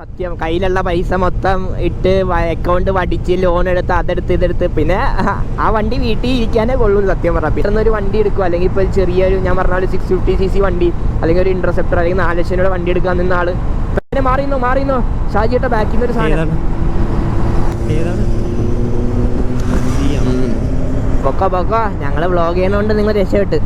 സത്യം കയ്യിലുള്ള പൈസ മൊത്തം ഇട്ട് അക്കൗണ്ട് വടിച്ച് ലോൺ എടുത്ത് അതെടുത്ത് ഇതെടുത്ത്. പിന്നെ ആ വണ്ടി വീട്ടിൽ ഇരിക്കാനേ കൊള്ളൂ സത്യം പറഞ്ഞാൽ പിന്നെ ഒരു വണ്ടി എടുക്കുക അല്ലെങ്കിൽ ഇപ്പോൾ ചെറിയൊരു ഞാൻ പറഞ്ഞ സിക്സ് ഫിഫ്റ്റി സി സി വണ്ടി അല്ലെങ്കിൽ ഒരു ഇന്റർസെപ്റ്റർ അല്ലെങ്കിൽ നാല് ലക്ഷം രൂപ വണ്ടി എടുക്കാൻ നിന്ന ആൾ. പിന്നെ മാറിയെന്നോ മാറിയെന്നോ ഷാജിയുടെ ബാക്കിൽ നിന്ന് ഒരു സാധനം. പൊക്ക പൊക്ക. ഞങ്ങൾ വ്ളോഗ് ചെയ്യണോണ്ട് നിങ്ങൾ രക്ഷപ്പെട്ട്.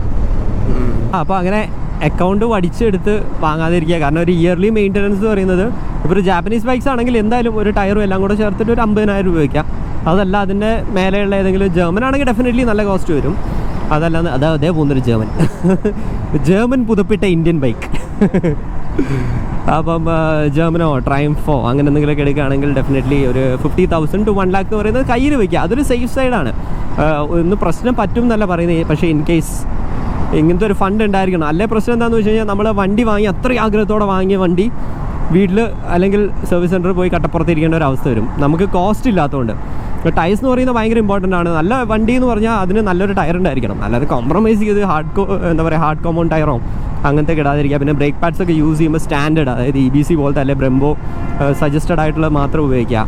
അപ്പൊ അങ്ങനെ അക്കൗണ്ട് വടിച്ചെടുത്ത് വാങ്ങാതിരിക്കുക. കാരണം ഒരു ഇയർലി മെയിന്റനൻസ് എന്ന് പറയുന്നത് ഇപ്പോൾ ഒരു ജാപ്പനീസ് ബൈക്സ് ആണെങ്കിൽ എന്തായാലും ഒരു ടയറും എല്ലാം കൂടെ ചേർത്തിട്ട് ഒരു അമ്പതിനായിരം രൂപ വയ്ക്കാം അതല്ല അതിന്റെ മേലെയുള്ള ഏതെങ്കിലും ജർമ്മൻ ആണെങ്കിൽ ഡെഫിനറ്റ്ലി നല്ല കോസ്റ്റ് വരും. അതല്ല അതാ അതേ പോകുന്നൊരു ജർമ്മൻ ജർമ്മൻ പുതപ്പിട്ട ഇന്ത്യൻ ബൈക്ക് അപ്പം ജർമ്മനോ ട്രയംഫോ അങ്ങനെ എന്തെങ്കിലുമൊക്കെ എടുക്കുകയാണെങ്കിൽ ഡെഫിനറ്റ്ലി ഒരു fifty thousand two one lakh പറയുന്നത് കയ്യിൽ വയ്ക്കുക അതൊരു സേഫ് സൈഡാണ് ഒന്ന് പ്രശ്നം പറ്റും എന്നല്ല പറയുന്നത്. പക്ഷേ ഇൻ കേസ് ഇങ്ങനത്തെ ഒരു ഫണ്ട് ഉണ്ടായിരിക്കണം. അല്ലേ പ്രശ്നം എന്താണെന്ന് വെച്ച് കഴിഞ്ഞാൽ നമ്മൾ വണ്ടി വാങ്ങി അത്ര ആഗ്രഹത്തോടെ വാങ്ങിയ വണ്ടി വീട്ടിൽ അല്ലെങ്കിൽ സർവീസ് സെന്ററിൽ പോയി കട്ടപ്പുറത്ത് ഇരിക്കേണ്ട ഒരു അവസ്ഥ വരും. നമുക്ക് കോസ്റ്റ് ഇല്ലാത്തതുകൊണ്ട് ടയർസ് എന്ന് പറയുന്നത് ഭയങ്കര ഇമ്പോർട്ടന്റ് ആണ്. നല്ല വണ്ടി എന്ന് പറഞ്ഞാൽ അതിന് നല്ലൊരു ടയർ ഉണ്ടായിരിക്കണം. നല്ലൊരു കോംപ്രമൈസ് ചെയ്ത് ഹാർഡ് എന്താ പറയുക ഹാർഡ് കോമ്പൗണ്ട് ടയറോ അങ്ങനത്തെ ഇടാതിരിക്കുക. പിന്നെ ബ്രേക്ക് പാഡ്സ് ഒക്കെ യൂസ് ചെയ്യുമ്പോൾ സ്റ്റാൻഡേർഡ് അതായത് ഇ ബി സി പോലത്തെ അല്ലെ ബ്രംബോ സജസ്റ്റഡ് ആയിട്ടുള്ളത് മാത്രം ഉപയോഗിക്കുക.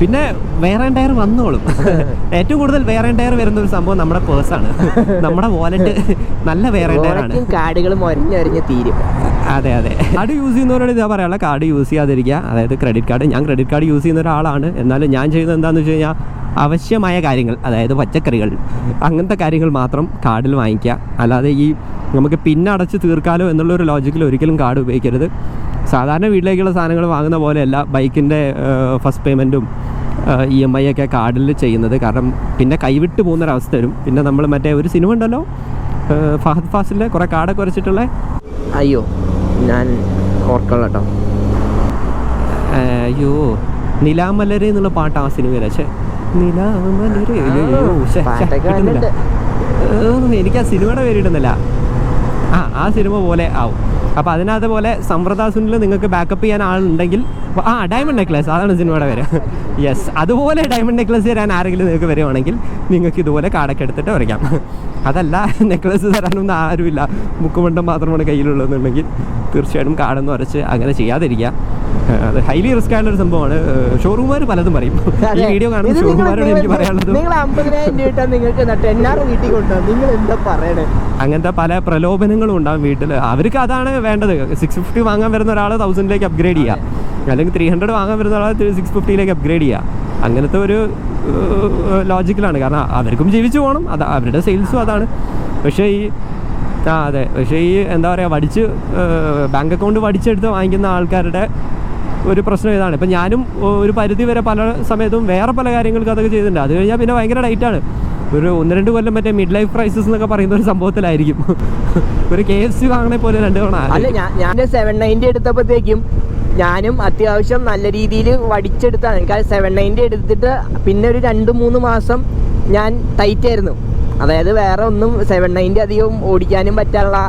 പിന്നെ വേറെ ടയർ വന്നോളും. ഏറ്റവും കൂടുതൽ വേറെ ടയർ വരുന്ന ഒരു സംഭവം നമ്മുടെ പേഴ്സാണ് നമ്മുടെ വാലറ്റ് നല്ല വേറെ ടയറാണ് കാർഡുകൾ മൊരഞ്ഞൊരിഞ്ഞ് തീരും. അതെ അതെ. കാർഡ് യൂസ് ചെയ്യുന്നവരോട് ഇതാ പറയാനുള്ള കാർഡ് യൂസ് ചെയ്യാതിരിക്കുക. അതായത് ക്രെഡിറ്റ് കാർഡ് ഞാൻ ക്രെഡിറ്റ് കാർഡ് യൂസ് ചെയ്യുന്ന ഒരാളാണ്. എന്നാലും ഞാൻ ചെയ്യുന്നത് എന്താണെന്ന് വെച്ച് കഴിഞ്ഞാൽ ആവശ്യമായ കാര്യങ്ങൾ അതായത് പച്ചക്കറികൾ അങ്ങനത്തെ കാര്യങ്ങൾ മാത്രം കാർഡിൽ വാങ്ങിക്കുക. അല്ലാതെ ഈ നമുക്ക് പിന്നടച്ച് തീർക്കാലോ എന്നുള്ള ഒരു ലോജിക്കിൽ ഒരിക്കലും കാർഡ് ഉപയോഗിക്കരുത്. സാധാരണ വീട്ടിലേക്കുള്ള സാധനങ്ങൾ വാങ്ങുന്ന പോലെയല്ല ബൈക്കിന്റെ ഫസ്റ്റ് പേയ്മെന്റും ഇ എം ഐ ഒക്കെ കാർഡിൽ ചെയ്യുന്നത്. കാരണം പിന്നെ കൈവിട്ട് പോകുന്നൊരവസ്ഥ വരും. പിന്നെ നമ്മൾ മറ്റേ ഒരു സിനിമ ഉണ്ടല്ലോ ഫഹദ് ഫാസിലെ കുറേ കാർഡൊക്കെ വരച്ചിട്ടുള്ള? അയ്യോ ഞാൻ ഓർക്കണം കേട്ടോ അയ്യോ നിലാമലരെ എന്നുള്ള പാട്ട് ആ സിനിമയിൽ പക്ഷേ നിലാമലരെ. എനിക്ക് ആ സിനിമയുടെ പേര് ഇടുന്നില്ല ആ ആ സിനിമ പോലെ ആവും. അപ്പോൾ അതിനകത്ത് പോലെ സമ്പ്രദാസുനിൽ നിങ്ങൾക്ക് ബാക്കപ്പ് ചെയ്യാൻ ആളുണ്ടെങ്കിൽ ആ ഡയമണ്ട് നെക്ലസ് അതാണ് സിനിമയുടെ പേര്. യെസ് അതുപോലെ ഡയമണ്ട് നെക്ലസ് തരാൻ ആരെങ്കിലും നിങ്ങൾക്ക് വരുവാണെങ്കിൽ നിങ്ങൾക്ക് ഇതുപോലെ കാടൊക്കെ എടുത്തിട്ട് വരയ്ക്കാം. അതല്ല നെക്ലസ് തരാനൊന്നും ആരുമില്ല. മുക്കുമണ്ടം മാത്രമാണ് കയ്യിലുള്ളതെന്നുണ്ടെങ്കിൽ തീർച്ചയായിട്ടും കാടൊന്നും വരച്ച് അങ്ങനെ ചെയ്യാതിരിക്കുക. അത് ഹൈലി റിസ്ക് ആയിട്ടുള്ള ഒരു സംഭവമാണ്. ഷോറൂമുകാർ പലതും പറയും. ഈ വീഡിയോ കാണുന്ന ഷോറൂമുകാരോട് എനിക്ക് പറയാനുള്ളത് നിങ്ങൾ അമ്പതിനായിരം രൂപ ഇട്ടാൽ നിങ്ങൾക്ക് ടെന്നാറ് വീട്ടിൽ കൊണ്ടുപോകും നിങ്ങൾ എന്താ പറയണേ? അങ്ങനത്തെ പല പ്രലോഭനങ്ങളും ഉണ്ടാവും വീട്ടിൽ. അവർക്ക് അതാണ് വേണ്ടത്. സിക്സ് ഫിഫ്റ്റി വാങ്ങാൻ വരുന്ന ഒരാൾ തൗസൻഡിലേക്ക് അപ്ഗ്രേഡ് ചെയ്യുക അല്ലെങ്കിൽ ത്രീ ഹൺഡ്രഡ് വാങ്ങാൻ വരുന്ന ഒരാൾ സിക്സ് ഫിഫ്റ്റിയിലേക്ക് അപ്ഗ്രേഡ് ചെയ്യുക അങ്ങനത്തെ ഒരു ലോജിക്കലാണ് കാരണം അവർക്കും ജീവിച്ചു പോകണം അത് അവരുടെ സെയിൽസും അതാണ്. പക്ഷേ ഈ ആ അതെ. പക്ഷേ ഈ എന്താ പറയുക വടിച്ച് ബാങ്ക് അക്കൗണ്ട് വടിച്ചെടുത്ത് വാങ്ങിക്കുന്ന ആൾക്കാരുടെ ഒരു പ്രശ്നം ഇതാണ്. ഇപ്പം ഞാനും ഒരു പരിധി വരെ പല സമയത്തും വേറെ പല കാര്യങ്ങൾക്ക് അതൊക്കെ ചെയ്തിട്ടുണ്ട്. അത് കഴിഞ്ഞാൽ പിന്നെ ഭയങ്കര ഡൈറ്റാണ് ഒരു ഒന്ന് രണ്ട് കൊല്ലം മറ്റേ മിഡ് ലൈഫ് ക്രൈസിസ് എന്നൊക്കെ പറയുന്ന ഒരു സംഭവത്തിലായിരിക്കും. ഒരു കെ എഫ് സി വാങ്ങണേ പോലെ രണ്ട് തവണ. അല്ല ഞാൻ സെവൻ നയന്റി എടുത്തപ്പോഴത്തേക്കും ഞാനും അത്യാവശ്യം നല്ല രീതിയിൽ വടിച്ചെടുത്താണ്. എനിക്ക് സെവൻ നയന്റി എടുത്തിട്ട് പിന്നെ ഒരു രണ്ട് മൂന്ന് മാസം ഞാൻ ടൈറ്റായിരുന്നു അതായത് വേറെ ഒന്നും സെവൻ നയന്റി അധികം ഓടിക്കാനും പറ്റാനുള്ള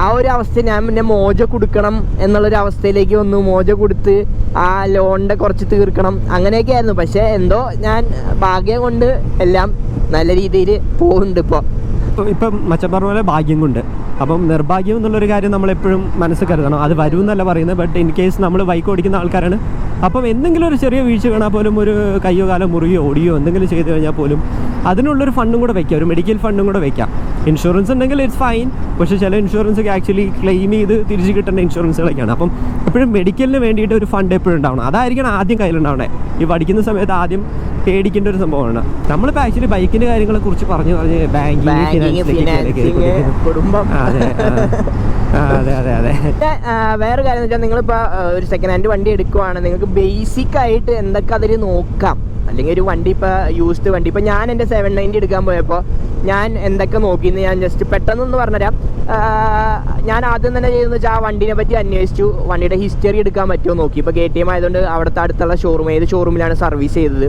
ആ ഒരു അവസ്ഥ ഞാൻ പിന്നെ മോജ കൊടുക്കണം എന്നുള്ളൊരു അവസ്ഥയിലേക്ക് വന്നു. മോജ കൊടുത്ത് ആ ലോണിന്റെ കുറച്ച് തീർക്കണം. അങ്ങനെയൊക്കെ ആയിരുന്നു. പക്ഷേ എന്തോ ഞാൻ ഭാഗ്യം കൊണ്ട് എല്ലാം നല്ല രീതിയിൽ പോകുന്നുണ്ട് ഇപ്പോൾ ഇപ്പം മച്ചം പറഞ്ഞ പോലെ ഭാഗ്യം കൊണ്ട്. അപ്പം നിർഭാഗ്യം എന്നുള്ളൊരു കാര്യം നമ്മൾ എപ്പോഴും മനസ്സിൽ കരുതണം. അത് വരും എന്നല്ല പറയുന്നത്. ബട്ട് ഇൻ കേസ് നമ്മൾ ബൈക്ക് ഓടിക്കുന്ന ആൾക്കാരാണ്. അപ്പം എന്തെങ്കിലും ഒരു ചെറിയ വീഴ്ച വീണാൽ പോലും ഒരു കയ്യോ കാലോ മുറിയോ ഓടിയോ എന്തെങ്കിലും ചെയ്ത് കഴിഞ്ഞാൽ പോലും അതിനുള്ളൊരു ഫണ്ടും കൂടെ വയ്ക്കാം ഒരു മെഡിക്കൽ ഫണ്ടും കൂടെ വെക്കാം. ഇൻഷുറൻസ് ഉണ്ടെങ്കിൽ ഇറ്റ്സ് ഫൈൻ പക്ഷേ ചില ഇൻഷുറൻസ് ഒക്കെ ആക്ച്വലി ക്ലെയിം ചെയ്ത് തിരിച്ച് കിട്ടേണ്ട ഇൻഷുറൻസുകളൊക്കെയാണ് അപ്പം എപ്പോഴും മെഡിക്കലിന് വേണ്ടിയിട്ട് ഒരു ഫണ്ട് എപ്പോഴും ഉണ്ടാവണം. അതായിരിക്കണം ആദ്യം കയ്യിലുണ്ടാവണേ. ഈ പഠിക്കുന്ന സമയത്ത് ആദ്യം പേടിക്കേണ്ട ഒരു സംഭവമാണ്. നമ്മളിപ്പോൾ ആക്ച്വലി ബൈക്കിന്റെ കാര്യങ്ങളെ കുറിച്ച് പറഞ്ഞു പറഞ്ഞ് ബാങ്കിങ് കുടുംബം. അതെ അതെ അതെ അതെ. വേറെ കാര്യം വെച്ചാൽ നിങ്ങളിപ്പോൾ ഒരു സെക്കൻഡ് ഹാൻഡ് വണ്ടി എടുക്കുവാണ്. നിങ്ങൾക്ക് ബേസിക് ആയിട്ട് എന്തൊക്കെ അതിൽ നോക്കാം. അല്ലെങ്കിൽ ഒരു വണ്ടി ഇപ്പോൾ യൂസ്ഡ് വണ്ടി. ഇപ്പോൾ ഞാൻ എന്റെ സെവൻ നയന്റി എടുക്കാൻ പോയപ്പോൾ ഞാൻ എന്തൊക്കെ നോക്കിയെന്ന് ഞാൻ ജസ്റ്റ് പെട്ടെന്നൊന്ന് പറഞ്ഞുതരാം. ഞാൻ ആദ്യം തന്നെ ചെയ്തതെന്ന് വെച്ചാൽ ആ വണ്ടിനെ പറ്റി അന്വേഷിച്ചു. വണ്ടിയുടെ ഹിസ്റ്ററി എടുക്കാൻ പറ്റുമോ നോക്കി. ഇപ്പോൾ കെ ടി എം ആയതുകൊണ്ട് അവിടുത്തെ അടുത്തുള്ള ഷോറൂം ഏത് ഷോറൂമിലാണ് സർവീസ് ചെയ്തത്.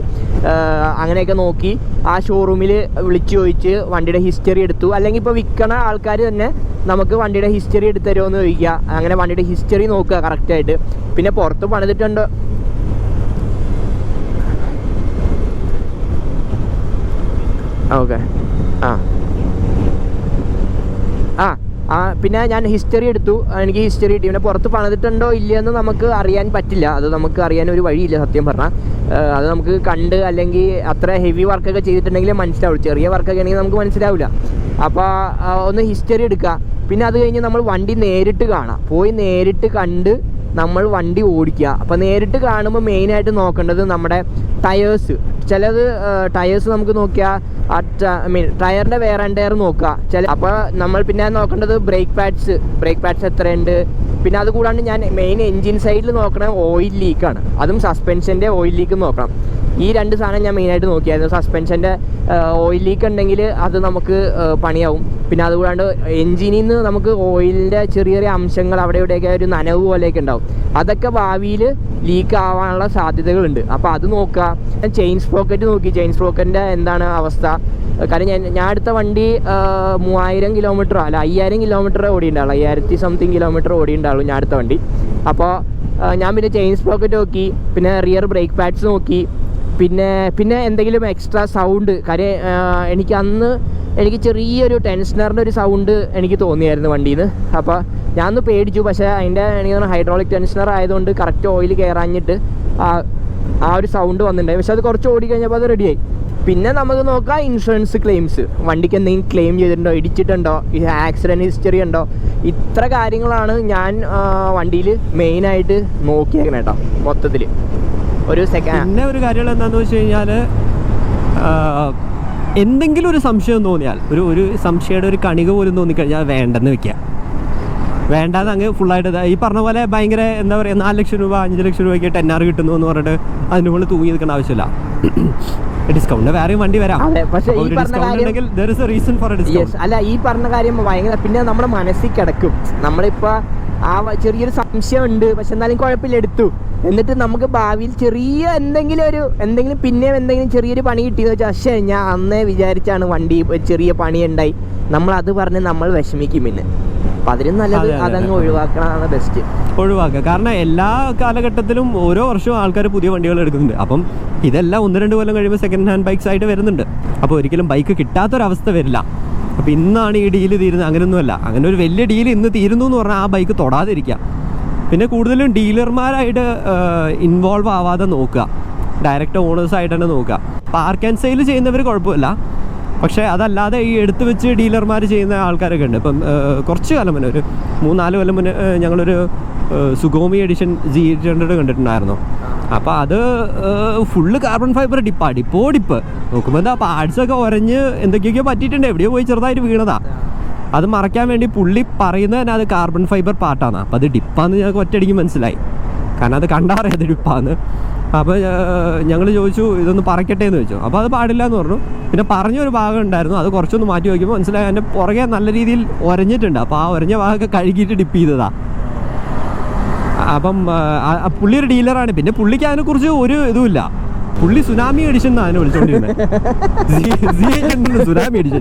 അങ്ങനെയൊക്കെ നോക്കി. ആ ഷോറൂമിൽ വിളിച്ചു ചോദിച്ച് വണ്ടിയുടെ ഹിസ്റ്ററി എടുത്തു. അല്ലെങ്കിൽ ഇപ്പോൾ വിൽക്കണ ആൾക്കാർ തന്നെ നമുക്ക് വണ്ടിയുടെ ഹിസ്റ്ററി എടുത്തു തരുമോ ചോദിക്കുക. അങ്ങനെ വണ്ടിയുടെ ഹിസ്റ്ററി നോക്കുക കറക്റ്റായിട്ട് പിന്നെ പുറത്ത് പണിതിട്ടുണ്ട്? ഓക്കെ ആ. ആ ആ പിന്നെ ഞാൻ ഹിസ്റ്ററി എടുത്തു. എനിക്ക് ഹിസ്റ്ററി കിട്ടി. പിന്നെ പുറത്ത് പണിതിട്ടുണ്ടോ ഇല്ലയെന്ന് നമുക്ക് അറിയാൻ പറ്റില്ല. അത് നമുക്ക് അറിയാൻ ഒരു വഴിയില്ല സത്യം പറഞ്ഞാൽ അത് നമുക്ക് കണ്ട് അല്ലെങ്കിൽ അത്ര ഹെവി വർക്കൊക്കെ ചെയ്തിട്ടുണ്ടെങ്കിൽ മനസ്സിലാവുള്ളൂ. ചെറിയ വർക്കൊക്കെ ആണെങ്കിൽ നമുക്ക് മനസ്സിലാവില്ല. അപ്പോൾ ഒന്ന് ഹിസ്റ്ററി എടുക്കുക പിന്നെ അത് കഴിഞ്ഞ് നമ്മൾ വണ്ടി നേരിട്ട് കാണാം. പോയി നേരിട്ട് കണ്ട് നമ്മൾ വണ്ടി ഓടിക്കുക. അപ്പോൾ നേരിട്ട് കാണുമ്പോൾ മെയിനായിട്ട് നോക്കേണ്ടത് നമ്മുടെ ടയേഴ്സ് ചിലത് ടയേഴ്സ് നമുക്ക് നോക്കിയാൽ ഐ മീൻ ടയറിന്റെ വേറെ ആൻഡ് ടയർ നോക്കുക ചില അപ്പോൾ നമ്മൾ പിന്നെ നോക്കേണ്ടത് ബ്രേക്ക് പാഡ്സ് ബ്രേക്ക് പാഡ്സ് എത്രയുണ്ട്? പിന്നെ അത് കൂടാണ്ട് ഞാൻ മെയിൻ എൻജിൻ സൈഡിൽ നോക്കണ ഓയിൽ ലീക്കാണ് അതും സസ്പെൻഷന്റെ ഓയിൽ ലീക്ക് നോക്കണം. ഈ രണ്ട് സാധനം ഞാൻ മെയിനായിട്ട് നോക്കിയായിരുന്നു. സസ്പെൻഷന്റെ ഓയിൽ ലീക്ക് ഉണ്ടെങ്കിൽ അത് നമുക്ക് പണിയാവും. പിന്നെ അതുകൂടാണ്ട് എൻജിനിൽ നിന്ന് നമുക്ക് ഓയിലിന്റെ ചെറിയ ചെറിയ അംശങ്ങൾ അവിടെ ഇവിടെയൊക്കെ ഒരു നനവ് പോലെയൊക്കെ ഉണ്ടാവും. അതൊക്കെ ഭാവിയിൽ ലീക്ക് ആവാനുള്ള സാധ്യതകളുണ്ട്. അപ്പോൾ അത് നോക്കുക. ഞാൻ ചെയിൻ സ്പ്രോക്കറ്റ് നോക്കി. ചെയിൻ സ്പ്രോക്കറ്റിന്റെ എന്താണ് അവസ്ഥ? കാരണം ഞാൻ ഞാൻ അടുത്ത വണ്ടി മൂവായിരം കിലോമീറ്ററോ അല്ല അയ്യായിരം കിലോമീറ്റർ ഓടിയിട്ടുണ്ടാവുള്ളൂ അയ്യായിരത്തി സംതിങ് കിലോമീറ്റർ ഓടിയിട്ടുണ്ടാവുള്ളൂ ഞാൻ അടുത്ത വണ്ടി. അപ്പോൾ ഞാൻ പിന്നെ ചെയിൻ സ്പ്രോക്കറ്റ് നോക്കി. പിന്നെ റിയർ ബ്രേക്ക് പാഡ്സ് നോക്കി. പിന്നെ പിന്നെ എന്തെങ്കിലും എക്സ്ട്രാ സൗണ്ട് കാര്യം എനിക്ക് അന്ന് എനിക്ക് ചെറിയൊരു ടെൻഷനറിന്റെ ഒരു സൗണ്ട് എനിക്ക് തോന്നിയായിരുന്നു വണ്ടിയിൽ നിന്ന് അപ്പോൾ ഞാൻ ഒന്ന് പേടിച്ചു. പക്ഷേ അതിന്റെ എനിക്ക് ഹൈഡ്രോളിക് ടെൻഷനർ ആയതുകൊണ്ട് കറക്റ്റ് ഓയിൽ കയറാഞ്ഞിട്ട് ആ ആ ഒരു സൗണ്ട് വന്നിട്ടുണ്ടായി. പക്ഷെ അത് കുറച്ച് ഓടി കഴിഞ്ഞപ്പോൾ അത് റെഡിയായി പിന്നെ നമുക്ക് നോക്കാം ഇൻഷുറൻസ് ക്ലെയിംസ് വണ്ടിക്ക് എന്തെങ്കിലും ക്ലെയിം ചെയ്തിട്ടുണ്ടോ? ഇടിച്ചിട്ടുണ്ടോ? ഈ ആക്സിഡന്റ് ഹിസ്റ്ററി ഉണ്ടോ? ഇത്ര കാര്യങ്ങളാണ് ഞാൻ വണ്ടിയിൽ മെയിനായിട്ട് നോക്കിയേക്കണേട്ടോ മൊത്തത്തിൽ ഒരു സെക്കൻഡ് പിന്നെ ഒരു കാര്യങ്ങൾ എന്താണെന്ന് വെച്ച് കഴിഞ്ഞാൽ എന്തെങ്കിലും ഒരു സംശയം തോന്നിയാൽ ഒരു ഒരു സംശയയുടെ ഒരു കണിക പോലും തോന്നിക്കഴിഞ്ഞാൽ വേണ്ടെന്ന് വെക്കുക. വേണ്ടാതെ അങ്ങ് ഫുള്ളായിട്ട് ഈ പറഞ്ഞ പോലെ ഭയങ്കര എന്താ പറയുക നാല് ലക്ഷം രൂപ അഞ്ച് ലക്ഷം രൂപയ്ക്ക് ടെൻ ആർ കിട്ടുന്നു എന്ന് പറഞ്ഞിട്ട് അതിന് മുകളിൽ തൂങ്ങി നിൽക്കേണ്ട ആവശ്യമില്ല. ഡിസ്കൗണ്ട് വേറെയും വണ്ടി വരാം. പക്ഷേ ഈ പറഞ്ഞ കാര്യം- റീസൺ ഫോർ ഡിസ്കൗണ്ട് അല്ല ഈ പറഞ്ഞ കാര്യം ഭയങ്കര പിന്നെ നമ്മുടെ മനസ്സിൽ കിടക്കും. നമ്മളിപ്പോ ആ ചെറിയൊരു സംശയം ഉണ്ട് പക്ഷെ എന്നാലും കുഴപ്പമില്ല എടുത്തു. എന്നിട്ട് നമുക്ക് ഭാവിയിൽ ചെറിയ എന്തെങ്കിലും ഒരു എന്തെങ്കിലും പിന്നെയും എന്തെങ്കിലും ചെറിയൊരു പണി കിട്ടിയെന്ന് വെച്ചാൽ പക്ഷേ ഞാൻ അന്നേ വിചാരിച്ചാണ് വണ്ടി ചെറിയ പണി ഉണ്ടായി നമ്മൾ അത് പറഞ്ഞ് നമ്മൾ വിഷമിക്കും പിന്നെ. അപ്പം അതിനും നല്ലത് അതെ, അതെ, അതങ്ങ് അതെ. ഒഴിവാക്കണതാണ് ബെസ്റ്റ് ഒഴിവാക്കുക. കാരണം എല്ലാ കാലഘട്ടത്തിലും ഓരോ വർഷവും ആൾക്കാർ പുതിയ വണ്ടികൾ എടുക്കുന്നുണ്ട്. അപ്പം ഇതെല്ലാം ഒന്ന് രണ്ട് കൊല്ലം കഴിയുമ്പോൾ സെക്കൻഡ് ഹാൻഡ് ബൈക്സ് ആയിട്ട് വരുന്നുണ്ട്. അപ്പോൾ ഒരിക്കലും ബൈക്ക് കിട്ടാത്തൊരവസ്ഥ വരില്ല. അപ്പോൾ ഇന്നാണ് ഈ ഡീൽ തീരുന്നത്. അങ്ങനെയൊന്നുമല്ല അങ്ങനെ ഒരു വലിയ ഡീൽ ഇന്ന് തീരുന്നു എന്ന് പറഞ്ഞാൽ ആ ബൈക്ക് തൊടാതിരിക്കുക. പിന്നെ കൂടുതലും ഡീലർമാരായിട്ട് ഇൻവോൾവ് ആവാതെ നോക്കുക. ഡയറക്റ്റ് ഓണേഴ്സായിട്ട് തന്നെ നോക്കുക. പാർക്ക് ആൻഡ് സെയിൽ ചെയ്യുന്നവർ കുഴപ്പമില്ല. പക്ഷേ അതല്ലാതെ ഈ എടുത്തു വെച്ച് ഡീലർമാർ ചെയ്യുന്ന ആൾക്കാരൊക്കെ ഉണ്ട്. ഇപ്പം കുറച്ച് കാലം മുന്നേ ഒരു മൂന്നാൽ കൊല്ലം മുന്നേ ഞങ്ങളൊരു Sugomi edition G eight hundred കണ്ടിട്ടുണ്ടായിരുന്നു. അപ്പോൾ അത് ഫുള്ള് കാർബൺ ഫൈബർ ഡിപ്പാ ഡിപ്പോ ഡിപ്പ്. നോക്കുമ്പോൾ എന്താ പാർട്സൊക്കെ ഉരഞ്ഞ് എന്തൊക്കെയൊക്കെയോ പറ്റിയിട്ടുണ്ട്. എവിടെയോ പോയി ചെറുതായിട്ട് വീണതാ. അത് മറയ്ക്കാൻ വേണ്ടി പുള്ളി പറയുന്നത് തന്നെ അത് കാർബൺ ഫൈബർ പാർട്ടാണ് അപ്പോൾ അത് ഡിപ്പാന്ന് ഞങ്ങൾക്ക് ഒറ്റയടിക്ക് മനസ്സിലായി. കാരണം അത് കണ്ടറിയാം അത് ഡിപ്പാന്ന് അപ്പോൾ ഞങ്ങൾ ചോദിച്ചു ഇതൊന്ന് പറയ്ക്കട്ടെ എന്ന് ചോദിച്ചു. അപ്പോൾ അത് പാടില്ല എന്ന് പറഞ്ഞു. പിന്നെ പറഞ്ഞൊരു ഭാഗം ഉണ്ടായിരുന്നു. അത് കുറച്ചൊന്ന് മാറ്റി വയ്ക്കുമ്പോൾ മനസ്സിലായി അതിന്റെ പുറകെ നല്ല രീതിയിൽ ഒരഞ്ഞിട്ടുണ്ട്. അപ്പോൾ ആ ഒരഞ്ഞ ഭാഗമൊക്കെ കഴുകിയിട്ട് ഡിപ്പ് ചെയ്തതാ. അപ്പം പുള്ളി ഒരു ഡീലറാണ്. പിന്നെ പുള്ളിക്ക് അതിനെക്കുറിച്ച് ഒരു ഇതുമില്ല. പുള്ളി സുനാമി എഡിഷൻ ആന അതിനെ വിളിച്ചോണ്ടിരുന്നത് സുനാമി അടിച്ചു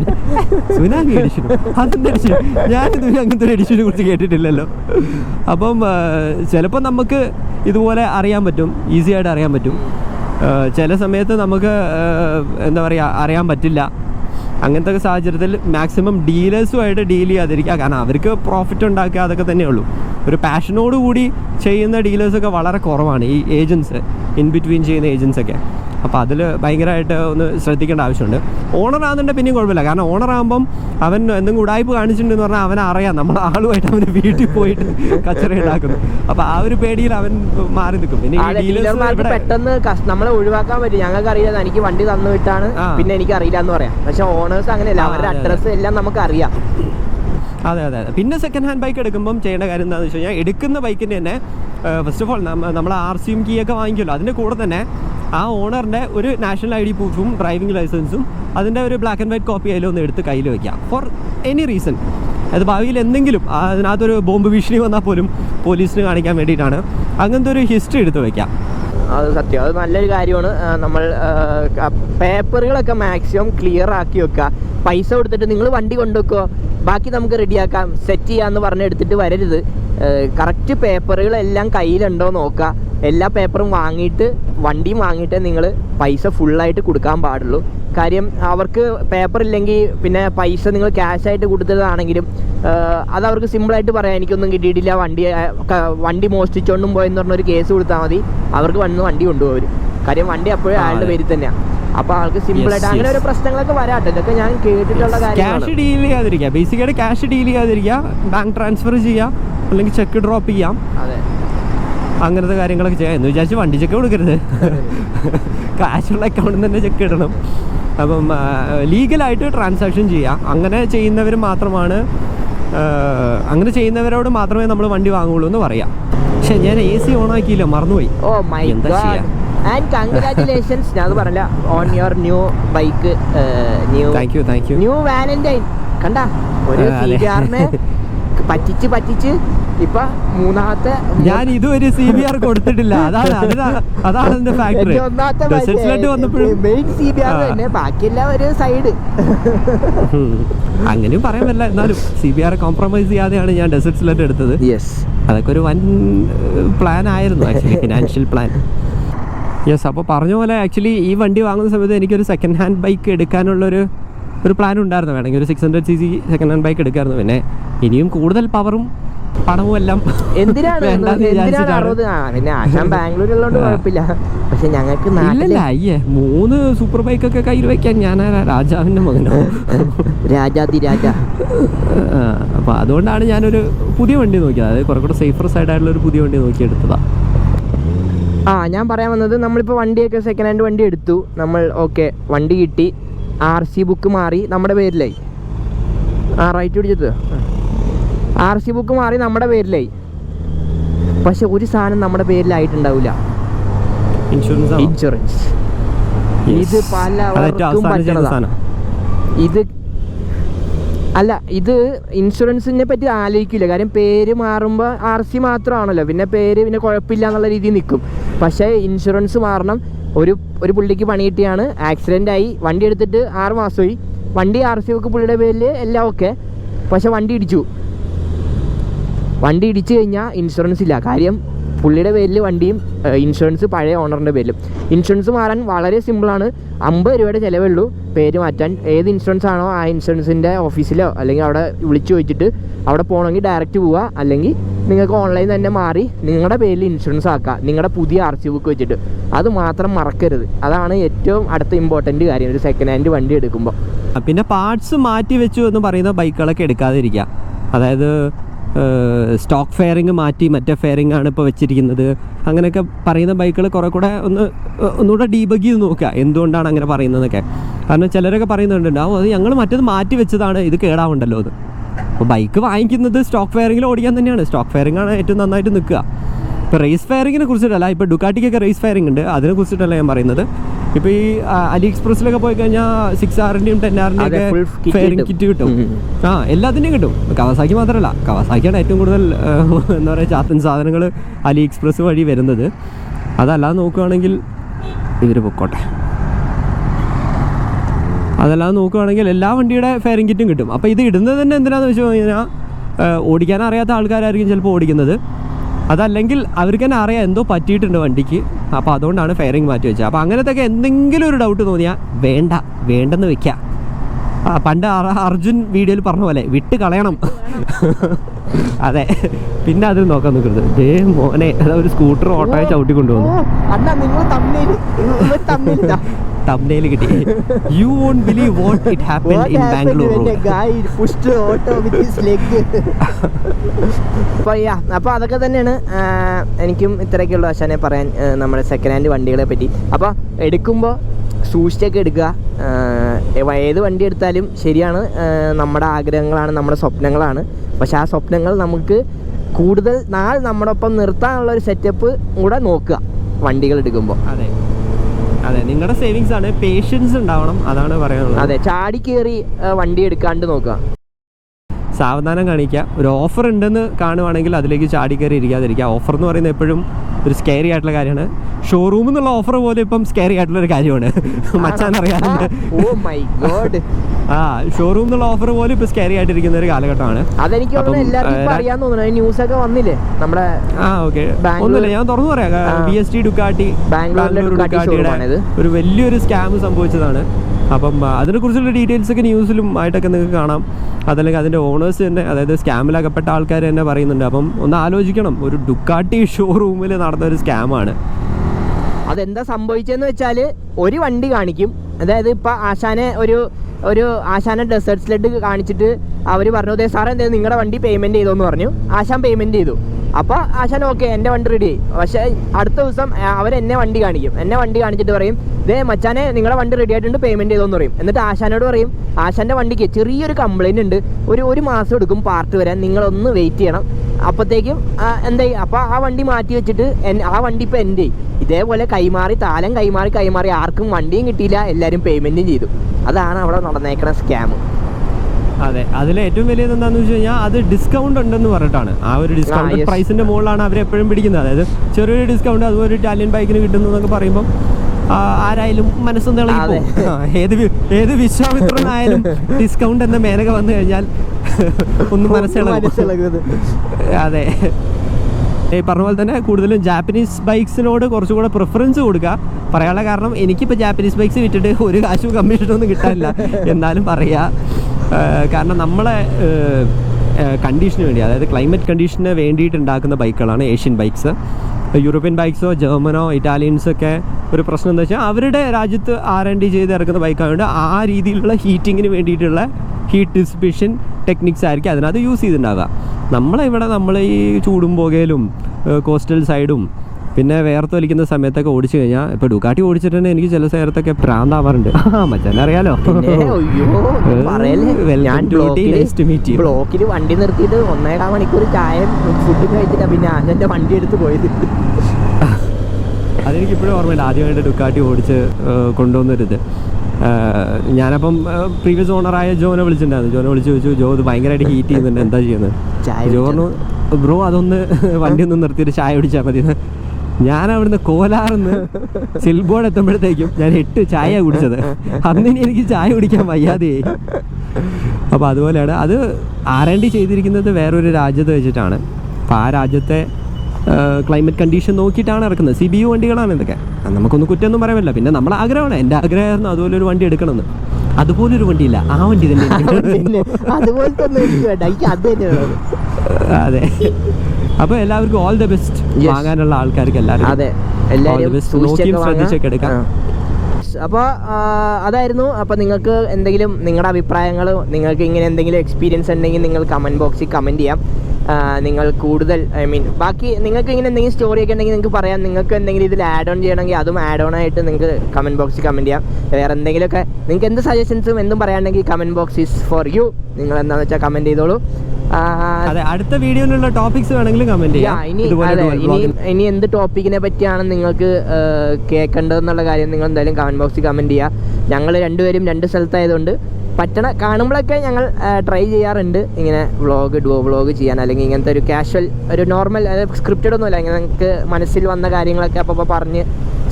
സുനാമി അടിച്ചു. അതെന്താ അടിച്ചു? ഞാൻ ഇതുവരെ അങ്ങനത്തെ ഒരു എഡിഷനെ കുറിച്ച് കേട്ടിട്ടില്ലല്ലോ. അപ്പം ചിലപ്പോൾ നമുക്ക് ഇതുപോലെ അറിയാൻ പറ്റും. ഈസി ആയിട്ട് അറിയാൻ പറ്റും. ചില സമയത്ത് നമുക്ക് എന്താ പറയുക അറിയാൻ പറ്റില്ല. അങ്ങനത്തെ സാഹചര്യത്തിൽ മാക്സിമം ഡീലേഴ്സുമായിട്ട് ഡീൽ ചെയ്യാതിരിക്കുക. കാരണം അവർക്ക് പ്രോഫിറ്റ് ഉണ്ടാക്കുക അതൊക്കെ തന്നെയുള്ളൂ. ഒരു പാഷനോട് കൂടി ചെയ്യുന്ന ഡീലേഴ്സൊക്കെ വളരെ കുറവാണ് ഈ ഏജൻസ് ഇൻ ബിറ്റ്വീൻ ചെയ്യുന്ന ഏജൻസ് ഒക്കെ. അപ്പോൾ അതിൽ ഭയങ്കരമായിട്ട് ഒന്ന് ശ്രദ്ധിക്കേണ്ട ആവശ്യമുണ്ട്. ഓണർ ആകുന്നുണ്ട് പിന്നെയും കുഴപ്പമില്ല. കാരണം ഓണർ ആകുമ്പം അവൻ എന്തെങ്കിലും ഉടായ്പ കാണിച്ചിട്ടുണ്ടെന്ന് പറഞ്ഞാൽ അവൻ അറിയാം. നമ്മൾ ആളുമായിട്ട് അവന് വീട്ടിൽ പോയിട്ട് കച്ചറ ഉണ്ടാക്കുന്നു. അപ്പോൾ ആ ഒരു പേടിയിൽ അവൻ മാറി നിൽക്കും. പിന്നെ പെട്ടെന്ന് നമ്മളെ ഒഴിവാക്കാൻ പറ്റും. ഞങ്ങൾക്ക് അറിയാതെ എനിക്ക് വണ്ടി തന്നു വിട്ടാണ്. പിന്നെ എനിക്ക് അറിയില്ല എന്ന് പറയാം. പക്ഷെ ഓണേഴ്സ് അങ്ങനെയല്ല. അവരുടെ. അഡ്രസ്സ് എല്ലാം നമുക്ക് അറിയാം അതെ അതെ അതെ. പിന്നെ സെക്കൻഡ് ഹാൻഡ് ബൈക്ക് എടുക്കുമ്പം ചെയ്യേണ്ട കാര്യം എന്താണെന്ന് വെച്ച് കഴിഞ്ഞാൽ എടുക്കുന്ന ബൈക്കിന്റെ തന്നെ ഫസ്റ്റ് ഓഫ് ഓൾ നമ്മൾ ആർ സിയും കീ ഒക്കെ വാങ്ങിക്കുമല്ലോ. അതിന്റെ കൂടെ തന്നെ ആ ഓണറിന്റെ ഒരു നാഷണൽ ഐ ഡി പ്രൂഫും ഡ്രൈവിംഗ് ലൈസൻസും അതിന്റെ ഒരു ബ്ലാക്ക് ആൻഡ് വൈറ്റ് കോപ്പി അതിലൊന്ന് എടുത്ത് കയ്യിൽ വയ്ക്കാം ഫോർ എനി റീസൺ അത് ഭാവിയിൽ എന്തെങ്കിലും അതിനകത്തൊരു ബോംബ് ഭീഷണി വന്നാൽ പോലും പോലീസിന് കാണിക്കാൻ വേണ്ടിയിട്ടാണ് അങ്ങനത്തെ ഒരു ഹിസ്റ്ററി എടുത്ത് വയ്ക്കാം അത് സത്യം. അത് നല്ലൊരു കാര്യമാണ്. നമ്മൾ പേപ്പറുകളൊക്കെ മാക്സിമം ക്ലിയർ ആക്കി വെക്കുക. പൈസ കൊടുത്തിട്ട് നിങ്ങൾ വണ്ടി കൊണ്ടുവെക്കോ ബാക്കി നമുക്ക് റെഡിയാക്കാം. സെറ്റ് ചെയ്യാമെന്ന് പറഞ്ഞെടുത്തിട്ട് വരരുത്. കറക്റ്റ് പേപ്പറുകളെല്ലാം കയ്യിലുണ്ടോ നോക്കുക എല്ലാ പേപ്പറും വാങ്ങിയിട്ട് വണ്ടിയും വാങ്ങിയിട്ട് നിങ്ങൾ പൈസ ഫുള്ളായിട്ട് കൊടുക്കാൻ പാടുള്ളൂ. കാര്യം അവർക്ക് പേപ്പർ ഇല്ലെങ്കിൽ പിന്നെ പൈസ നിങ്ങൾ ക്യാഷ് ആയിട്ട് കൊടുത്തതാണെങ്കിലും അത് അവർക്ക് സിമ്പിളായിട്ട് പറയാം. എനിക്കൊന്നും കിട്ടിയിട്ടില്ല വണ്ടി വണ്ടി മോഷ്ടിച്ചോണ്ടും പോയെന്ന് പറഞ്ഞൊരു കേസ് കൊടുത്താൽ മതി. അവർക്ക് വന്ന് വണ്ടി കൊണ്ടുപോകും കാര്യം വണ്ടി അപ്പോഴും ആളുടെ അയാളുടെ പേരിൽ തന്നെയാണ് അപ്പോൾ ആൾക്ക് സിമ്പിൾ ആയിട്ട് അങ്ങനെ ഒരു പ്രശ്നങ്ങളൊക്കെ വരാട്ടെ. ഇതൊക്കെ ഞാൻ കേട്ടിട്ടുള്ള ക്യാഷ് കാര്യമാണ് ഡീൽ ചെയ്യാതിരിക്കുക. ബേസിക്കായിട്ട് ക്യാഷ് ഡീൽ ചെയ്യാതിരിക്കുക. ബാങ്ക് ട്രാൻസ്ഫർ ചെയ്യാം. അല്ലെങ്കിൽ ചെക്ക് ഡ്രോപ്പ് ചെയ്യാം. അതെ. അങ്ങനത്തെ കാര്യങ്ങളൊക്കെ ചെയ്യാം. എന്ന് വിചാരിച്ച് വണ്ടി ചെക്ക് കൊടുക്കരുത്. കാശുള്ള അക്കൗണ്ടിൽ തന്നെ ചെക്ക് ഇടണം. അപ്പം ലീഗലായിട്ട് ട്രാൻസാക്ഷൻ ചെയ്യാം. അങ്ങനെ ചെയ്യുന്നവർ മാത്രമാണ് അങ്ങനെ ചെയ്യുന്നവരോട് മാത്രമേ നമ്മൾ വണ്ടി വാങ്ങുള്ളൂ എന്ന് പറയാം. പക്ഷെ ഞാൻ എ സി ഓൺ ആക്കിയില്ല. മറന്നുപോയി. ഓ മൈ എന്താ ചെയ്യാ? ആൻഡ് കൺഗ്രാറ്റുലേഷൻസ് ഞാൻ പറഞ്ഞില്ല. On your new bike new thank you thank you new Valentine കണ്ട? ഒരു പറ്റിച്ച് പറ്റിച്ച് ഇപ്പൊ മൂന്നാമത്തെ ഞാൻ ഇതുവരെ സി ബി ആർ കൊടുത്തിട്ടില്ല. അതാണ് അതിനാ- അതാണ് അതിന്റെ ഫാക്ടറി എന്റെ ഒന്നാമത്തെ റിസൾട്ട് വന്നപ്പോഴും മെയിൻ സി ബി ആർ ആ. തന്നെ. ബാക്കിയെല്ലാം ഒരു സൈഡ്. അങ്ങനെയും പറയാൻ പറ്റില്ല. എന്നാലും സി ബി ആർ കോംപ്രമൈസ് ചെയ്യാതെയാണ് ഞാൻ ഡെസേർട്ട് സ്ലെറ്റ് എടുത്തത്. യെസ് അതൊക്കെ ഒരു വൻ പ്ലാൻ ആയിരുന്നു ആക്ച്വലി ഫിനാൻഷ്യൽ പ്ലാൻ യെസ് അപ്പോൾ പറഞ്ഞ പോലെ ആക്ച്വലി ഈ വണ്ടി വാങ്ങുന്ന സമയത്ത് എനിക്കൊരു സെക്കൻഡ് ഹാൻഡ് ബൈക്ക് എടുക്കാനുള്ളൊരു ഒരു പ്ലാൻ ഉണ്ടായിരുന്നു. വേണമെങ്കിൽ ഒരു six hundred C C second hand bike എടുക്കായിരുന്നു. പിന്നെ ഇനിയും കൂടുതൽ പവറും പണവും എല്ലാം അയ്യേ മൂന്ന് സൂപ്പർ ബൈക്കൊക്കെ കയ്യിൽ വെക്കാൻ ഞാൻ രാജാവിന്റെ മകനോ? രാജാതി രാജ. അപ്പൊ അതുകൊണ്ടാണ് ഞാനൊരു പുതിയ വണ്ടി നോക്കിയത്. അതായത് കുറെ കൂടെ സേഫർ സൈഡായിട്ടുള്ള ഒരു പുതിയ വണ്ടി നോക്കി എടുത്തതാണ് ആ ഞാൻ പറയാൻ വന്നത് നമ്മളിപ്പോൾ വണ്ടിയൊക്കെ സെക്കൻഡ് ഹാൻഡ് വണ്ടി എടുത്തു. നമ്മൾ ഓക്കെ വണ്ടി കിട്ടി. ആർ സി ബുക്ക് മാറി നമ്മുടെ പേരിലായി. ആ റൈറ്റ് പിടിച്ചത് ആർ സി ബുക്ക് മാറി നമ്മുടെ പേരിലായി. പക്ഷെ ഒരു സാധനം നമ്മുടെ പേരിലായിട്ടുണ്ടാവില്ല. ഇൻഷുറൻസ് ഇൻഷുറൻസ് ഇത് പലവർക്കും പറ്റണതാ. ഇത് അല്ല ഇത് ഇൻഷുറൻസിനെ പറ്റി ആലോചിക്കില്ല. കാര്യം പേര് മാറുമ്പോൾ ആർ സി മാത്രമാണല്ലോ. പിന്നെ പേര് പിന്നെ കുഴപ്പമില്ല എന്നുള്ള രീതിയിൽ നിൽക്കും. പക്ഷേ ഇൻഷുറൻസ് മാറണം. ഒരു ഒരു പുള്ളിക്ക് പണി കിട്ടിയാണ്. ആക്സിഡന്റ് ആയി. വണ്ടി എടുത്തിട്ട് ആറ് മാസമായി. വണ്ടി ആർ സി ഒക്കെ പുള്ളിയുടെ പേരിൽ എല്ലാം ഓക്കെ പക്ഷെ വണ്ടി ഇടിച്ചു. വണ്ടി ഇടിച്ചു കഴിഞ്ഞാൽ ഇൻഷുറൻസ് ഇല്ല. കാര്യം പുള്ളിയുടെ പേരിൽ വണ്ടിയും ഇൻഷുറൻസ് പഴയ ഓണറിന്റെ പേരിലും. ഇൻഷുറൻസ് മാറാൻ വളരെ സിമ്പിളാണ് അമ്പത് രൂപയുടെ ചിലവേ ഉള്ളൂ പേര് മാറ്റാൻ. ഏത് ഇൻഷുറൻസ് ആണോ ആ ഇൻഷുറൻസിന്റെ ഓഫീസിലോ അല്ലെങ്കിൽ അവിടെ വിളിച്ചു ചോദിച്ചിട്ട് അവിടെ പോകണമെങ്കിൽ ഡയറക്റ്റ് പോവുക. അല്ലെങ്കിൽ നിങ്ങൾക്ക് ഓൺലൈൻ തന്നെ മാറി നിങ്ങളുടെ പേരിൽ ഇൻഷുറൻസ് ആക്കുക നിങ്ങളുടെ പുതിയ ആർ സി ബുക്ക് വെച്ചിട്ട്. അത് മാത്രം മറക്കരുത്. അതാണ് ഏറ്റവും അടുത്ത ഇമ്പോർട്ടന്റ് കാര്യം. ഒരു സെക്കൻഡ് ഹാൻഡ് വണ്ടി എടുക്കുമ്പോൾ പിന്നെ പാർട്സ് മാറ്റി വെച്ചു എന്ന് പറയുന്ന ബൈക്കുകളൊക്കെ എടുക്കാതിരിക്കുക. അതായത് സ്റ്റോക്ക് ഫെയറിങ് മാറ്റി മറ്റേ ഫെയറിംഗ് ആണ് ഇപ്പോൾ വെച്ചിരിക്കുന്നത്. അങ്ങനെയൊക്കെ പറയുന്ന ബൈക്കുകൾ കുറേ കൂടെ ഒന്ന് ഒന്നുകൂടെ ഡീബഗ് ചെയ്ത് നോക്കുക. എന്തുകൊണ്ടാണ് അങ്ങനെ പറയുന്നതൊക്കെ കാരണം ചിലരൊക്കെ പറയുന്നുണ്ടാവും അത് ഞങ്ങൾ മറ്റേത് മാറ്റി വെച്ചതാണ്. ഇത് കേടാവുണ്ടല്ലോ അത്. അപ്പോൾ ബൈക്ക് വാങ്ങിക്കുന്നത് സ്റ്റോക്ക് ഫെയറിങ്ങിൽ ഓടിക്കാൻ തന്നെയാണ്. സ്റ്റോക്ക് ഫെയറിംഗ് ആണ് ഏറ്റവും നന്നായിട്ട് നിൽക്കുക. ഇപ്പോൾ റേസ് ഫെയറിങ്ങിനെ കുറിച്ചിട്ടല്ല ഇപ്പോൾ ഡുക്കാട്ടിക്കൊക്കെ റേസ് ഫെയറിംഗ് ഉണ്ട്. അതിനെ കുറിച്ചിട്ടല്ല ഞാൻ പറയുന്നത്. ഇപ്പോൾ ഈ അലി എക്സ്പ്രസ്സിലൊക്കെ പോയി കഴിഞ്ഞാൽ സിക്സ് ആറിന്റെയും ടെൻ ആറിന്റെയും ഒക്കെ ഫെയറിംഗ് കിറ്റ് കിട്ടും. ആ എല്ലാത്തിന്റെയും കിട്ടും. കവാസാക്കി മാത്രമല്ല കവാസാക്കിയാണ് ഏറ്റവും കൂടുതൽ എന്താ പറയുക ചാത്തൻ സാധനങ്ങൾ അലി എക്സ്പ്രസ് വഴി വരുന്നത്. അതല്ലാതെ നോക്കുകയാണെങ്കിൽ ഇവർ പൊക്കോട്ടെ. അതല്ലാതെ നോക്കുകയാണെങ്കിൽ എല്ലാ വണ്ടിയുടെ ഫെയറിംഗ് കിറ്റും കിട്ടും. അപ്പോൾ ഇത് ഇടുന്നത് തന്നെ എന്തിനാന്ന് വെച്ച് കഴിഞ്ഞാൽ ഓടിക്കാൻ അറിയാത്ത ആൾക്കാരായിരിക്കും ചിലപ്പോൾ ഓടിക്കുന്നത്. അതല്ലെങ്കിൽ അവർക്ക് തന്നെ അറിയാം എന്തോ പറ്റിയിട്ടുണ്ട് വണ്ടിക്ക്. അപ്പോൾ അതുകൊണ്ടാണ് ഫെയറിംഗ് മാറ്റി വെച്ചത്. അപ്പോൾ അങ്ങനത്തെ എന്തെങ്കിലും ഒരു ഡൗട്ട് തോന്നിയാൽ വേണ്ട വേണ്ടെന്ന് വെക്കാം ആ പണ്ട് അർജുൻ വീഡിയോയിൽ പറഞ്ഞ പോലെ വിട്ട് കളയണം. അതെ. പിന്നെ അതിൽ നോക്കാൻ നിൽക്കരുത് ദേ മോനെ അതാ ഒരു സ്കൂട്ടർ ഓട്ടോയെ ചവിട്ടി കൊണ്ടുവന്നു. തമ്മിൽ കിട്ടി. You won't believe what it happen in Bangalore? അപ്പോൾ അതൊക്കെ തന്നെയാണ് എനിക്കും ഇത്രയൊക്കെയുള്ള ആശാനെ പറയാൻ നമ്മുടെ സെക്കൻഡ് ഹാൻഡ് വണ്ടികളെ പറ്റി. അപ്പോൾ എടുക്കുമ്പോൾ സൂക്ഷിച്ചൊക്കെ എടുക്കുക. ഏത് വണ്ടി എടുത്താലും ശരിയാണ്. നമ്മുടെ ആഗ്രഹങ്ങളാണ് നമ്മുടെ സ്വപ്നങ്ങളാണ്. പക്ഷെ ആ സ്വപ്നങ്ങൾ നമുക്ക് കൂടുതൽ നാൾ നമ്മുടെ ഒപ്പം നിർത്താനുള്ള ഒരു സെറ്റപ്പ് കൂടെ നോക്കുക വണ്ടികൾ എടുക്കുമ്പോൾ അതെ. അതെ നിങ്ങളുടെ സേവിങ്സ് ആണ്. പേഷ്യൻസ് ഉണ്ടാവണം അതാണ് പറയാനുള്ളത്. അതെ ചാടി കയറി വണ്ടി എടുക്കാണ്ട് നോക്കുക. സാവധാനം കാണിക്കുക. ഒരു ഓഫർ ഉണ്ടെന്ന് കാണുവാണെങ്കിൽ അതിലേക്ക് ചാടി കയറി ഇരിക്കാതിരിക്കുക. ഓഫർ എന്ന് പറയുന്നത് എപ്പോഴും ഒരു സ്കെയറി ആയിട്ടുള്ള കാര്യമാണ്. ഷോറൂം എന്നുള്ള ഓഫർ പോലെ ഇപ്പം സ്കെയറി ആയിട്ടുള്ള ഒരു കാര്യമാണ്. മച്ചാൻ അറിയാറുണ്ട്. ആ. ഷോറൂം എന്നുള്ള ഓഫർ പോലും ഇപ്പൊ സ്കെയറി ആയിട്ടിരിക്കുന്ന ഒരു കാലഘട്ടമാണ്. അതെനിക്ക് അപ്പം, തോന്നുന്നു. ന്യൂസ് ഒക്കെ വന്നില്ലേ? നമ്മുടെ ആ ഓക്കെ ഒന്നുമില്ല ഞാൻ തുറന്നു പറയാം. ബി എസ് ടി ഡുക്കാട്ടി ബാംഗ്ലൂരിലെ ഡുക്കാട്ടിയുടെ ഒരു വലിയൊരു സ്കാം സംഭവിച്ചതാണ്. അപ്പം അതിനെക്കുറിച്ചുള്ള ഡീറ്റെയിൽസ് ഒക്കെ ന്യൂസിലും ആയിട്ടൊക്കെ നിങ്ങൾക്ക് കാണാം. അതല്ലെങ്കിൽ അതിന്റെ ഓണേഴ്സ് തന്നെ അതായത് സ്കാമിലകപ്പെട്ട ആൾക്കാർ തന്നെ പറയുന്നുണ്ട്. അപ്പം ഒന്ന് ആലോചിക്കണം. ഒരു ഡുക്കാട്ടി ഷോറൂമിൽ നടന്ന ഒരു സ്കാമാണ് അതെന്താ സംഭവിച്ചതെന്ന് വെച്ചാൽ ഒരു വണ്ടി കാണിക്കും. അതായത് ഇപ്പം ആശാനെ ഒരു ഒരു ആശാനെ ഡെസേർട്ട് സ്ലെഡ് കാണിച്ചിട്ട് അവർ പറഞ്ഞു അതെ സാറേ എന്തായാലും നിങ്ങളുടെ വണ്ടി പേയ്മെന്റ് ചെയ്തോന്ന് പറഞ്ഞു. ആശാൻ പേയ്മെന്റ് ചെയ്തു. അപ്പോൾ ആശാൻ ഓക്കെ എന്റെ വണ്ടി റെഡി ആയി. പക്ഷേ അടുത്ത ദിവസം അവർ എന്നെ വണ്ടി കാണിക്കും. എന്നെ വണ്ടി കാണിച്ചിട്ട് പറയും ദേ മച്ചാനെ നിങ്ങളുടെ വണ്ടി റെഡി ആയിട്ടുണ്ട് പേയ്മെന്റ് ചെയ്തോന്ന് പറയും. എന്നിട്ട് ആശാനോട് പറയും ആശാന്റെ വണ്ടിക്ക് ചെറിയൊരു കംപ്ലയിന്റ് ഉണ്ട്. ഒരു ഒരു മാസം എടുക്കും പാർട്ട് വരാൻ. നിങ്ങളൊന്ന് വെയിറ്റ് ചെയ്യണം. അപ്പോഴത്തേക്കും എന്തായി? അപ്പോൾ ആ വണ്ടി മാറ്റി വെച്ചിട്ട് ആ വണ്ടി ഇപ്പോൾ എന്റെ ഇതേപോലെ കൈമാറി താലം കൈമാറി കൈമാറി ആർക്കും വണ്ടിയും കിട്ടിയില്ല എല്ലാവരും പേയ്മെന്റും ചെയ്തു. അതാണ് അവിടെ നടന്നേക്കണ സ്കാം അതെ അതിൽ ഏറ്റവും വലിയത് എന്താണെന്ന് വെച്ച് കഴിഞ്ഞാൽ അത് ഡിസ്കൗണ്ട് ഉണ്ടെന്ന് പറഞ്ഞിട്ടാണ്. ആ ഒരു ഡിസ്കൗണ്ട്. പ്രൈസിന്റെ മുകളിലാണ് അവർ എപ്പോഴും പിടിക്കുന്നത്. അതായത് ചെറിയൊരു ഡിസ്കൗണ്ട് അതുപോലെ ഒരു ഇറ്റാലിയൻ ബൈക്കിന് കിട്ടുന്നു എന്നൊക്കെ പറയുമ്പോൾ ആരായാലും. പോകും. ആ, ഏത് ഏത് വിശ്വാമിത്രനായാലും ഡിസ്കൗണ്ട് എന്ന മേനക വന്നു കഴിഞ്ഞാൽ ഒന്നും മനസ്സിളകും. മനസ്സിളകുന്നത്. അതെ. ഈ പറഞ്ഞ പോലെ തന്നെ കൂടുതലും ജാപ്പനീസ് ബൈക്സിനോട് കുറച്ചുകൂടെ പ്രിഫറൻസ് കൊടുക്കുക. പറയാനുള്ള കാരണം എനിക്കിപ്പോൾ ജാപ്പനീസ് ബൈക്സ് വിറ്റിട്ട് ഒരു കാശും കമ്മീഷനൊന്നും കിട്ടാനില്ല. എന്നാലും പറയുക കാരണം നമ്മളെ കണ്ടീഷന് വേണ്ടി അതായത് ക്ലൈമറ്റ് കണ്ടീഷന് വേണ്ടിയിട്ട് ഉണ്ടാക്കുന്ന ബൈക്കുകളാണ് ഏഷ്യൻ ബൈക്ക്സ് യൂറോപ്യൻ ബൈക്സോ ജർമ്മനോ ഇറ്റാലിയൻസ് ഒക്കെ ഒരു പ്രശ്നം എന്താ വെച്ചാൽ അവരുടെ രാജ്യത്ത് ആർ എൻ ഡി ചെയ്ത് ഇറക്കുന്ന ബൈക്കായതുകൊണ്ട് ആ രീതിയിലുള്ള ഹീറ്റിങ്ങിന് വേണ്ടിയിട്ടുള്ള ഹീറ്റ് ഡിസിപ്പേഷൻ ടെക്നിക്സ് ആയിരിക്കും അതിനകത്ത് യൂസ് ചെയ്തിട്ടുണ്ടാവുക. നമ്മളിവിടെ നമ്മൾ ഈ ചൂടും പുകയിലും കോസ്റ്റൽ സൈഡും പിന്നെ വേർത്തൊലിക്കുന്ന സമയത്തൊക്കെ ഓടിച്ചു കഴിഞ്ഞാൽ ഇപ്പോൾ ഡുക്കാട്ടി ഓടിച്ചിട്ട് തന്നെ എനിക്ക് ചില നേരത്തൊക്കെ പ്രാന്താവാറുണ്ട്. മച്ചാൻ അറിയാലോ. ബ്ലോക്കിൽ വണ്ടി നിർത്തിയിട്ട് ഒന്നേകാൽ മണിക്കൂർ ചായ ഫുഡ് കഴിച്ചിട്ടാ പിന്നെ ആശാന്റെ വണ്ടി എടുത്ത് പോയത്. അതെനിക്ക് ഇപ്പോഴും ഓർമ്മയുണ്ട് ആദ്യമായിട്ട് ഡുക്കാട്ടി ഓടിച്ച് കൊണ്ടുവന്നൊരു കൊണ്ടുവന്നൊരിത് ഞാനപ്പം പ്രീവിയസ് ഓണറായ ജോനെ വിളിച്ചിട്ടുണ്ടായിരുന്നു. ജോനെ വിളിച്ച് ചോദിച്ചു ജോ ഇത് ഭയങ്കരമായിട്ട് ഹീറ്റ് ചെയ്യുന്നുണ്ട്. എന്താ ചെയ്യുന്നത്? ചായ ജോ പറഞ്ഞു ബ്രോ അതൊന്ന് വണ്ടി ഒന്ന് നിർത്തിയിട്ട് ചായ കുടിച്ചാൽ മതി എന്ന്." ഞാൻ അവിടുന്ന് കോലാറിന്ന് സിൽബോർഡ് എത്തുമ്പോഴത്തേക്കും ഞാൻ എട്ട് ചായ കുടിച്ചത്. അന്നിനി എനിക്ക് ചായ കുടിക്കാൻ വയ്യാതെയായി അപ്പോൾ അതുപോലെയാണ് അത് ആർ ചെയ്തിരിക്കുന്നത് വേറൊരു രാജ്യത്ത് വെച്ചിട്ടാണ്. അപ്പോൾ ആ രാജ്യത്തെ ക്ലൈമറ്റ് കണ്ടീഷൻ നോക്കിയിട്ടാണ് ഇറക്കുന്നത്. സി ബി യു വണ്ടികളാണ് ഇതൊക്കെ. നമുക്കൊന്നും കുറ്റമൊന്നും പറയാമല്ല പിന്നെ നമ്മൾ ആഗ്രഹമാണ്. എന്റെ ആഗ്രഹമായിരുന്നു അതുപോലെ ഒരു വണ്ടി എടുക്കണമെന്ന്. അതുപോലൊരു വണ്ടിയില്ല. ആ വണ്ടി തന്നെ അതുപോലത്തെ അത് അപ്പോൾ എല്ലാവർക്കും ഓൾ ദ ബെസ്റ്റ്. വാങ്ങാനുള്ള ആൾക്കാർക്ക് എല്ലാവരും അതെ. എല്ലാവരും best. നോക്കിയും ശ്രദ്ധിച്ചൊക്കെ എടുക്കാം. അപ്പോൾ അതായിരുന്നു. അപ്പോൾ നിങ്ങൾക്ക് എന്തെങ്കിലും നിങ്ങളുടെ അഭിപ്രായങ്ങൾ നിങ്ങൾക്ക് ഇങ്ങനെ എന്തെങ്കിലും എക്സ്പീരിയൻസ് ഉണ്ടെങ്കിൽ നിങ്ങൾ കമന്റ് ബോക്സിൽ കമന്റ് ചെയ്യാം. നിങ്ങൾ കൂടുതൽ ഐ മീൻ ബാക്കി നിങ്ങൾക്ക് ഇങ്ങനെ എന്തെങ്കിലും സ്റ്റോറി ഒക്കെ ഉണ്ടെങ്കിൽ നിങ്ങൾക്ക് പറയാം. നിങ്ങൾക്ക് എന്തെങ്കിലും ഇതിൽ ആഡ് ഓൺ ചെയ്യണമെങ്കിൽ അതും ആഡ് ഓൺ ആയിട്ട് നിങ്ങൾക്ക് കമന്റ് ബോക്സിൽ കമന്റ് ചെയ്യാം. വേറെ എന്തെങ്കിലുമൊക്കെ നിങ്ങൾക്ക് എന്ത് സജഷൻസും എന്തും പറയാണെങ്കിൽ comment box is for you നിങ്ങൾ എന്താണെന്ന് വെച്ചാൽ കമന്റ് ചെയ്തോളൂ. അതെ അടുത്ത വീഡിയോയിലുള്ള ടോപ്പിക്സ് വേണമെങ്കിലും കമന്റ് ചെയ്യാം. ഇനി ഇനി എന്ത് ടോപ്പിക്കിനെ പറ്റിയാണ് നിങ്ങൾക്ക് കേൾക്കേണ്ടതെന്നുള്ള കാര്യം നിങ്ങൾ എന്തായാലും കമന്റ് ബോക്സിൽ കമന്റ് ചെയ്യുക ഞങ്ങൾ രണ്ടുപേരും രണ്ട് സ്ഥലത്തായതുകൊണ്ട് പറ്റണ കാണുമ്പോഴൊക്കെ ഞങ്ങൾ ട്രൈ ചെയ്യാറുണ്ട്. ഇങ്ങനെ വ്ളോഗ് ഡുവോ വ്ളോഗ് ചെയ്യാൻ അല്ലെങ്കിൽ ഇങ്ങനത്തെ ഒരു കാഷ്വൽ ഒരു നോർമൽ അതായത് സ്ക്രിപ്റ്റഡ് ഒന്നുമില്ല. ഇങ്ങനെ നിങ്ങൾക്ക് മനസ്സിൽ വന്ന കാര്യങ്ങളൊക്കെ അപ്പോൾ പറഞ്ഞ്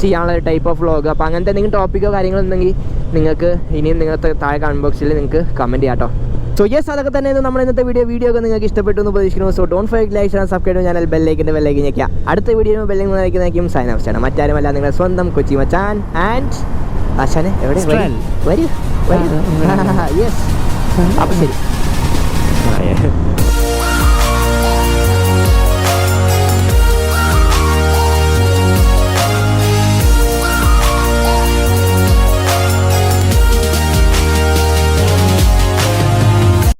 ചെയ്യാനുള്ള ഒരു ടൈപ്പ് ഓഫ് വ്ളോഗ് അപ്പോൾ അങ്ങനത്തെ എന്തെങ്കിലും ടോപ്പിക്കോ കാര്യങ്ങളോ ഉണ്ടെങ്കിൽ നിങ്ങൾക്ക് ഇനിയും നിങ്ങളുടെ താഴെ കമന്റ് ബോക്സിൽ നിങ്ങൾക്ക് കമന്റ് ചെയ്യാം കേട്ടോ സോ യെസ് അതൊക്കെ തന്നെ നമ്മൾ ഇന്നത്തെ വീഡിയോ വീഡിയോ ഒക്കെ നിങ്ങൾക്ക് ഇഷ്ടപ്പെട്ടു എന്ന് പ്രതീക്ഷിക്കുന്നു. സോ ഡോൺ ഫൈക്ക് ലൈക്ക് ചെയ്യാൻ സബ്സ്ക്രൈബ് ചാനൽ ബെല്ലേക്കിന്റെ ബെല്ലേക്ക് ഞെക്കുക അടുത്ത വീഡിയോ ബെല്ലിംഗ് നയിക്കുന്നതായിരിക്കും സൈൻ ഔട്ട് ചെയ്യണം. മറ്റാരുമല്ല നിങ്ങളുടെ സ്വന്തം കൊച്ചി മച്ചാൻ ആൻഡ് ആശാനെ എവിടെ വരൂ. വരൂ യെസ് അപ്പം ശരി ആ, yeah.